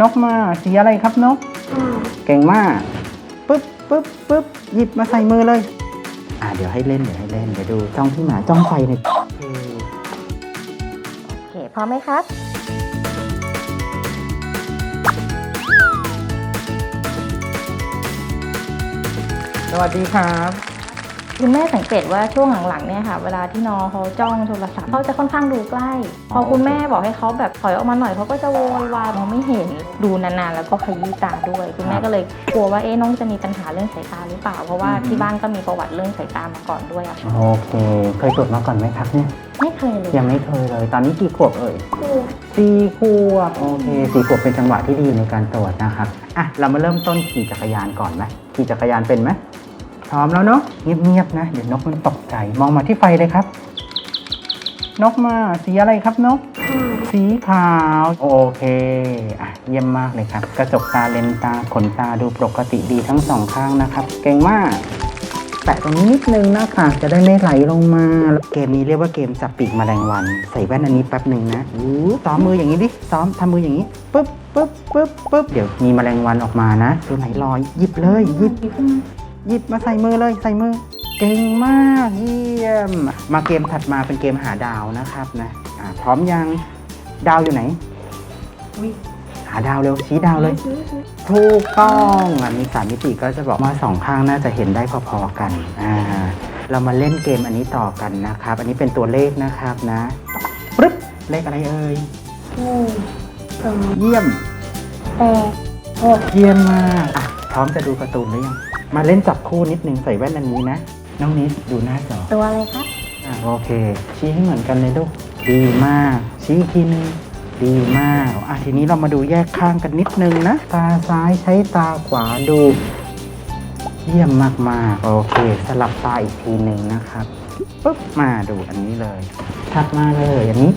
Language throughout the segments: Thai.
นกมาสีอะไรครับนก เก่งมากปึ๊บปึ๊บปึ๊บหยิบมาใส่มือเลย อ่าเดี๋ยวให้เล่นเดี๋ยวให้เล่นเดี๋ยวดูจ้องที่หมาจ้องไฟหน่อยโอเคโอเคพร้อมไหมครับสวัสดีครับ คุณแม่สังเกตว่าช่วงหลังๆเนี่ยค่ะ เวลาที่น้องเขาจ้องโทรศัพท์เขาจะค่อนข้างดูใกล้ พอคุณแม่บอกให้เขาแบบถอยออกมาหน่อยเขาก็จะโวยวายมองไม่เห็นดูนานๆ แล้วก็ขยี้ตาด้วย คุณแม่ก็เลยกลัวว่าเอ๊ะน้องจะมีปัญหาเรื่องสายตาหรือเปล่า เพราะว่าอืมที่บ้านก็มีประวัติเรื่องสายตามาก่อนด้วยอะค่ะโอเค เคยตรวจมาก่อนไหมครับเนี่ยไม่เคยเลยยังไม่เคยเลย ตอนนี้กี่ขวบเอ่ยสี่ขวบโอเคสี่ขวบเป็นจังหวะที่ดีในการตรวจนะครับอะเรามาเริ่มต้นขี่จักรยานก่อนไหมขี่จักรยานเป็นไหม พร้อมแล้วเนาะเงียบๆนะเดี๋ยวนกมันตกใจมองมาที่ไฟเลยครับ นกมาสีอะไรครับนก สีขาวโอเคอะเยี่ยมมากเลยครับ กระจกตาเลนส์ตาขนตาดูปกติดีทั้งสองข้างนะครับ เก่งมากแตะตรงนี้นิดนึงนะคะจะได้ไม่ไหลลงมา เกมนี้เรียกว่าเกมจับปีกแมลงวัน ใส่แว่นอันนี้แป๊บหนึ่งนะอู้ซ้อมมืออย่างนี้ดิ ซ้อมทำมืออย่างนี้ปึ๊บปึ๊บปึ๊บปึ๊บเดี๋ยวมีแมลงวันออกมานะตัวไหนลอยหยิบเลยหยิบ หยิบมาใส่มือเลยใส่มือ เก่งมากเยี่ยม มาเกมถัดมาเป็นเกมหาดาวนะครับนะอ่าพร้อมยังดาวอยู่ไหนหาดาวเร็วชี้ดาวเลย ถูกต้องอะมีสามมิติก็จะบอกว่าสองข้างน่าจะเห็นได้พอๆกันอ่าเรามาเล่นเกมอันนี้ต่อกันนะครับ อันนี้เป็นตัวเลขนะครับนะปึ๊บเลขอะไรเอ่ยเยี่ยมเยี่ยมมากอะพร้อมจะดูการ์ตูนหรือยัง มาเล่นจับคู่นิดนึงใส่แว่นอันนี้นะ น้องนิดดูหน้าจอตัวอะไรครับอะโอเค ชี้ให้เหมือนกันเลยลูกดีมาก ชี้อีกทีนึงดีมากอะทีนี้เรามาดูแยกข้างกันนิดนึงนะ ตาซ้ายใช้ตาขวาดู เยี่ยมมากๆ โอเค สลับตาอีกทีหนึ่งนะครับปุ๊บมาดูอันนี้เลยถัดมาเลยอันนี้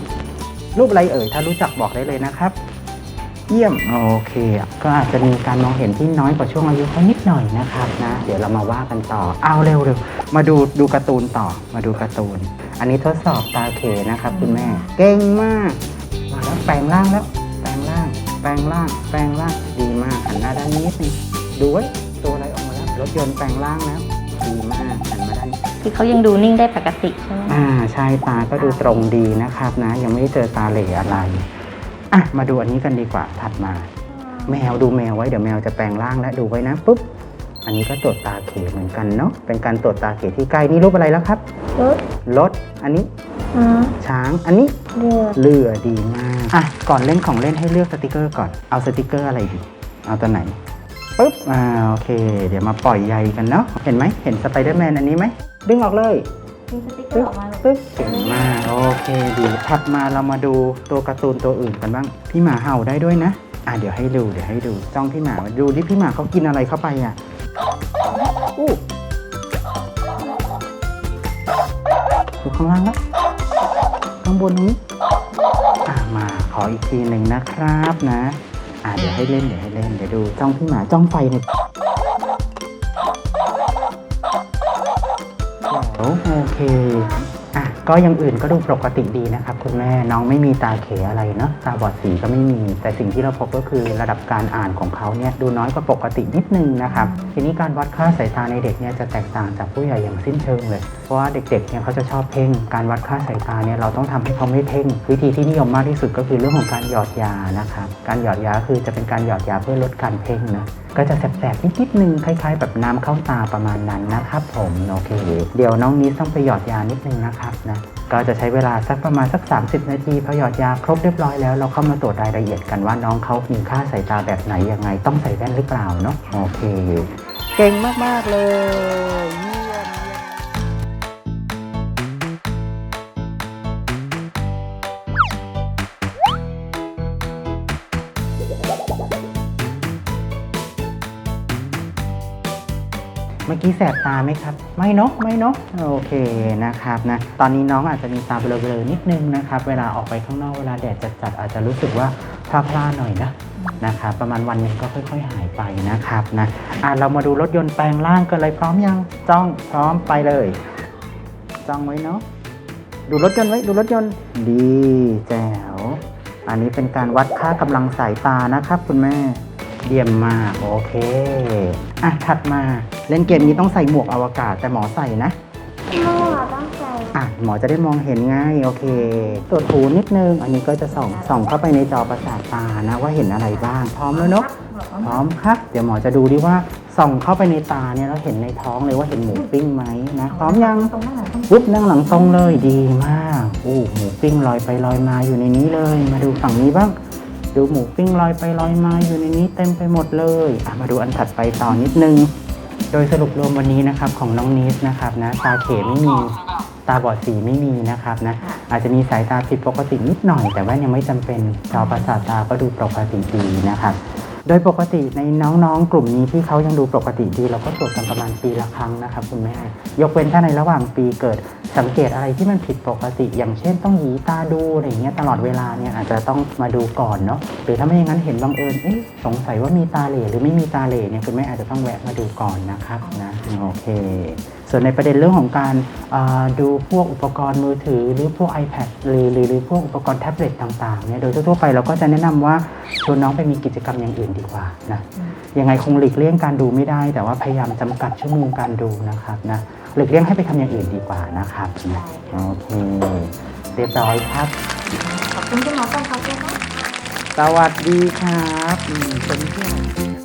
รูปอะไรเอ่ย ถ้ารู้จักบอกได้เลยนะครับ เยี่ยมโอเค ก็อาจจะมีการมองเห็นที่น้อยกว่าช่วงอายุเขานิดหน่อยนะครับนะ เดี๋ยวเรามาว่ากันต่อเอาเร็วเร็วมาดูดูการ์ตูนต่อมาดูการ์ตูน อันนี้ทดสอบตาเคนะครับคุณแม่ เก่งมากมาแล้วแปลงร่างแล้วแปลงร่าง แปลงร่าง แปลงร่างดีมากหันหน้าด้านนี้นิดนึงดูไว้ตัวอะไรออกมาแล้วรถยนต์แปลงร่างแล้วดีมากหันมาด้านนี้ที่เขายังดูนิ่งได้ปกติใช่ไหมอ่าใช่ตาก็ดูตรงดีนะครับนะ ยังไม่ได้เจอตาเหล่อะไร อะมาดูอันนี้กันดีกว่าถัดมา แมวดูแมวไว้เดี๋ยวแมวจะแปลงร่างแล้วดูไว้นะปุ๊บอันนี้ก็ตรวจตาเขเหมือนกันเนาะเป็นการตรวจตาเขที่ใกล้นี่รูปอะไรแล้วครับรถรถอันนี้ม้าช้างอันนี้เรือเรือดีมากอะก่อนเล่นของเล่นให้เลือกสติกเกอร์ก่อนเอาสติกเกอร์อะไรดีเอาตัวไหนปุ๊บอ่าโอเค เดี๋ยวมาปล่อยใยกันเนาะเห็นไหมเห็นสไปเดอร์แมนอันนี้ไหมดึงออกเลย มีสติกเกอปึ๊ร์บออกมาปึ๊บเก่งมากโอเคดีถัดมาเรามาดูตัวการ์ตูนตัวอื่นกันบ้างพี่หมาเห่าได้ด้วยนะ อะเดี๋ยวให้ดูเดี๋ยวให้ดูจ้องพี่หมาดูที่พี่หมาเขากินอะไรเข้าไปอะอู้ดูข้างล่างแล้วข้างบนนี้อะมาขออีกทีหนึ่งนะครับนะ อะเดี๋ยวให้เล่นเดี๋ยวให้เล่นเดี๋ยวดูจ้องพี่หมาจ้องไฟหน่ย เดี๋ยวโอเคอะ ก็อยังอื่นก็ดูปกติดีนะครับคุณแม่น้องไม่มีตาเขอะไรเนาะตาบอดสีก็ไม่มี แต่สิ่งที่เราพบก็คือระดับการอ่านของเขาเนี่ยดูน้อยกว่าปกตินิดนึงนะครับทีนี้การวัดค่าสายตาในเด็กเนี่ยจะแตกต่างจากผู้ใหญ่อย่างสิ้นเชิงเลย เพราะว่าเด็กๆเนี่ยเขาจะชอบเพ่ง การวัดค่าสายตาเนี่ยเราต้องทำให้เขาไม่เพ่ง วิธีที่นิยมมากที่สุดก็คือเรื่องของการหยอดยานะครับการหยอดยาคือจะเป็นการหยอดยาเพื่อลดการเพ่งนะก็จะแสบๆนิดๆนึงคล้ายๆ แบบน้ำเข้าตาประมาณนั้นนะครับผมโอเค เดี๋ยวน้องนิดต้องไปหยอดยานิดนึงนะครับนะก็จะใช้เวลาสักประมาณสัก 30 นาทีพอหยอดยาครบเรียบร้อยแล้วเราเข้ามาตรวจรายละเอียดกันว่าน้องเขามีค่าสายตาแบบไหนยังไงต้องใส่แว่นหรือเปล่าเนาะโอเค เก่งมาก ๆ เลย มื่อกี้แสบตาไหมครับ ไม่เนอะไม่เนอะโอเคนะครับนะตอนนี้น้องอาจจะมีตาเบลอๆนิดนึงนะครับ เวลาออกไปข้างนอกเวลาแดดจัดๆอาจจะรู้สึกว่าพลาๆหน่อยนะนะครับประมาณวันหนึ่งก็ค่อย ๆ หายไปนะครับนะอะเรามาดูรถยนต์แปลงร่างกันเลยพร้อมยังจ้องพร้อมไปเลย จ้องไว้เนาะดูรถยนต์ไว้ดูรถยนต์ดีแจ๋วอันนี้เป็นการวัดค่ากำลังสายตานะครับ คุณแม่ เยี่ยมมาก โอเค อะ ถัดมาเล่นเกมนี้ต้องใส่หมวกอวกาศแต่หมอใส่นะพ่อต้องใจอะ หมอจะได้มองเห็นง่าย โอเค ตรวจหูนิดนึง อันนี้ก็จะส่องส่องเข้าไปในจอประสาทตานะว่าเห็นอะไรบ้าง พร้อมแล้วเนอะพร้อมครับ เดี๋ยวหมอจะดูดิว่าส่องเข้าไปในตาเนี่ยแล้วเห็นในท้องเลยว่าเห็นหมูปิ้งไหมนะพร้อมยังตรงหน้าหลังตรงปุ๊บนั่งหลังตรงเลยดีมาก อู้หมูปิ้งลอยไปลอยมาอยู่ในนี้เลย มาดูฝั่งนี้บ้าง ดูหมูปิ้งลอยไปลอยมาอยู่ในนี้เต็มไปหมดเลยมาดูอันถัดไปต่อนิดนึง โดยสรุปรวมวันนี้นะครับของน้องนิสนะครับนะตาเขไม่มีตาบอดสีไม่มีนะครับนะอาจจะมีสายตาผิดปกตินิดหน่อย แต่ว่ายังไม่จำเป็นจอประสาทตาก็ดูปกติดีนะครับ โดยปกติในน้องๆ กลุ่มนี้ที่เขายังดูปกติดี เราก็ตรวจกันประมาณปีละครั้งนะครับคุณแม่ ยกเว้นถ้าในระหว่างปีเกิดสังเกตอะไรที่มันผิดปกติ อย่างเช่นต้องหยีตาดูอะไรเงี้ยตลอดเวลาเนี่ยอาจจะต้องมาดูก่อนเนาะหรือถ้าไม่อย่างนั้นเห็นบังเอิญเอ๊ะสงสัยว่ามีตาเหล่หรือไม่มีตาเหล่เนี่ยคุณแม่อาจจะต้องแวะมาดูก่อนนะครับนะโอเค ส่วนในประเด็นเรื่องของการอ่าดูพวกอุปกรณ์มือถือ หรือพวก iPad หรือหรือหรือพวกอุปกรณ์แท็บเล็ตต่างๆเนี่ยโดยทั่วๆไปเราก็จะแนะนำว่าชวนน้องไปมีกิจกรรมอย่างอื่นดีกว่านะยังไงคงหลีกเลี่ยงการดูไม่ได้ แต่ว่าพยายามจำกัดชั่วโมงการดูนะครับนะหลีกเลี่ยงให้ไปทำอย่างอื่นดีกว่านะครับนะโอเคเรียบร้อยครับขอบคุณคุณหมอต้นครับด้วยนะสวัสดีครับอืมเป็นเพื่อน